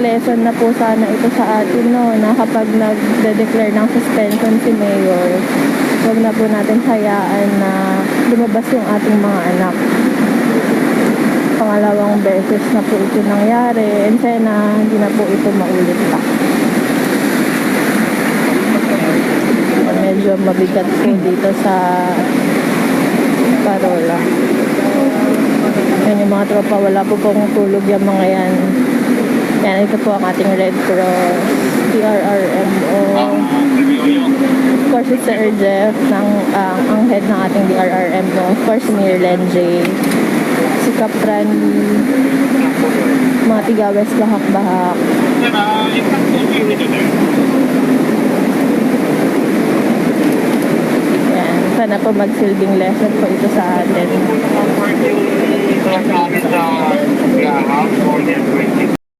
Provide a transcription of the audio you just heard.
lesson na po sana ito sa atin, no, na kapag nag-declare ng suspension si Mayor, huwag na po natin hayaan na lumabas yung ating mga anak. Pangalawang beses na po ito nangyari, and sana hindi na po ito maulit pa. Medyo mabigat po dito sa Parola. Yan yung mga tropa, wala po pong tulog yung mga yan. Yan, ito po ang ating Red Cross, DRRMO. Of course, it's Sir Jeff, ng, ang ang head ng ating DRRMO. Of course, Mayor Lenjay, si Kapran, mga tiga West Bahak-Bahak. Yan, sana po magsilbing lesson po ito sa atin.